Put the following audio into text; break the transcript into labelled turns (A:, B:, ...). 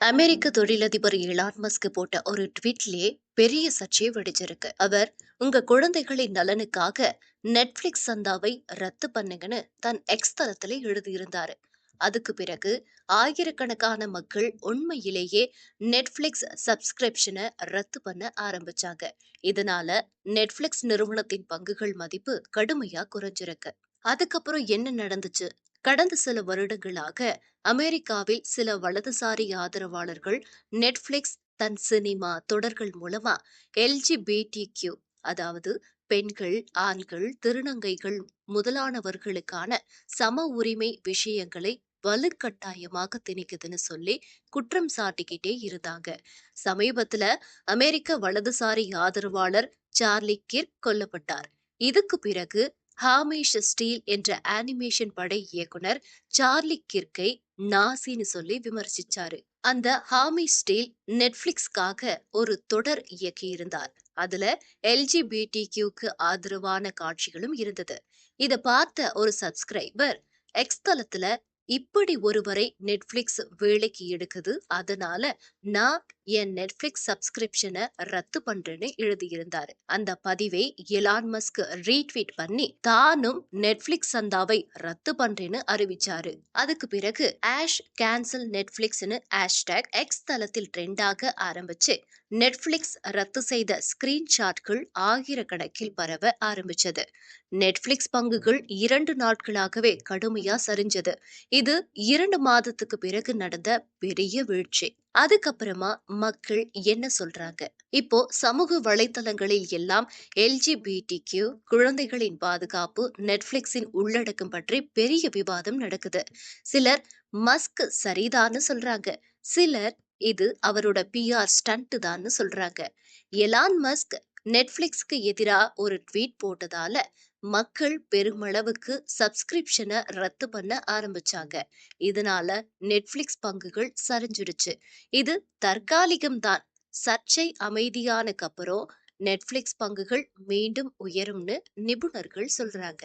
A: அமெரிக்க தொழிலதிபர் Elon Musk போட்ட ஒரு ட்வீட்லேயே பெரிய சர்ச்சையை வெடிச்சிருக்கு. அவர் உங்க குழந்தைகளின் நலனுக்காக நெட்ஃபிளிக்ஸ் சந்தாவை ரத்து பண்ணுங்கன்னு தன் எக்ஸ் தளத்துல எழுதியிருந்தாரு. அதுக்கு பிறகு ஆயிரக்கணக்கான மக்கள் உண்மையிலேயே நெட்ஃபிளிக்ஸ் சப்ஸ்கிரிப்ஷனை ரத்து பண்ண ஆரம்பிச்சாங்க. இதனால நெட்ஃபிளிக்ஸ் நிறுவனத்தின் பங்குகள் மதிப்பு கடுமையா குறைஞ்சிருக்கு. அதுக்கப்புறம் என்ன நடந்துச்சு? கடந்த சில வருடங்களாக அமெரிக்காவில் சில வலதுசாரி ஆதரவாளர்கள் நெட்ஃபிளிக்ஸ் தன் சினிமா தொடர்கள் மூலமா எல்ஜிபிடிக்யூ அதாவது பெண்கள் ஆண்கள் திருநங்கைகள் முதலானவர்களுக்கான சம உரிமை விஷயங்களை வலுக்கட்டாயமாக திணிக்குதுன்னு சொல்லி குற்றம் சாட்டிக்கிட்டே இருந்தாங்க. சமீபத்துல அமெரிக்க வலதுசாரி ஆதரவாளர் சார்லி கிர்க் கொல்லப்பட்டார். இதுக்கு பிறகு ஹாமேஷ் ஸ்டீல் என்ற அனிமேஷன் படை இயக்குனர் சார்லி கிர்கை நாசின்னு சொல்லி விமர்சிச்சாரு. அந்த ஹாமி ஸ்டீல் நெட்ஃபிளிக்ஸ்க்காக ஒரு தொடர் இயக்கியிருந்தார். அதுல எல்ஜிபிடிக்யூக்கு ஆதரவான காட்சிகளும் இருந்தது. இத பார்த்த ஒரு சப்ஸ்கிரைபர் எக்ஸ் தளத்துல இப்படி ஒருவரை நெட்ஃபிளிக்ஸ் வேலைக்கு எடுக்குது அதனால நான் என் நெட்ஃபிளிக்ஸ் சப்ஸ்கிரிப்ஷனை ரத்து பண்றேன்னு எழுதியிருந்தாரு. அந்த பதிவை எலான் மஸ்க் ரீட்வீட் பண்ணி தானும் நெட்ஃபிளிக்ஸ் சந்தாவை ரத்து பண்றேன்னு அறிவிச்சாரு. அதுக்கு பிறகு ஆஷ் கேன்சல் நெட்ஃபிளிக்ஸ்னு ஹேஷ்டேக் எக்ஸ் தளத்தில் ட்ரெண்டாக ஆரம்பிச்சு நெட்ஃபிளிக்ஸ் ரத்து செய்த ஸ்கிரீன்ஷாட்கள் ஆயிரக்கணக்கில் பரவ ஆரம்பிச்சது. நெட்ஃபிளிக்ஸ் பங்குகள் இரண்டு நாட்களாகவே கடுமையா சரிஞ்சது. இது இரண்டு மாதத்துக்கு பிறகு நடந்த பெரிய வீழ்ச்சி. அதுக்கப்புறமா மக்கள் என்ன சொல்றாங்க? இப்போ சமூக வலைத்தளங்களில் எல்லாம் எல்ஜிபிடிக்யூ குழந்தைகளின் பாதுகாப்பு நெட்ஃபிளிக்ஸின் உள்ளடக்கம் பற்றி பெரிய விவாதம் நடக்குது. சிலர் மஸ்க் சரிதான்னு சொல்றாங்க. சிலர் இது அவரோட பிஆர் ஸ்டண்ட் தான்னு சொல்றாங்க. எலான் மஸ்க் நெட்ஃப்ளிக்ஸ்க்கு எதிராக ஒரு ட்வீட் போட்டதால மக்கள் பெருமளவுக்கு சப்ஸ்கிரிப்ஷனை ரத்து பண்ண ஆரம்பிச்சாங்க. இதனால நெட்ஃப்ளிக்ஸ் பங்குகள் சரிஞ்சிடுச்சு இது தற்காலிகம்தான் சர்ச்சை அமைதியானக்கப்புறம் நெட்ஃப்ளிக்ஸ் பங்குகள் மீண்டும் உயரும்னு நிபுணர்கள் சொல்றாங்க.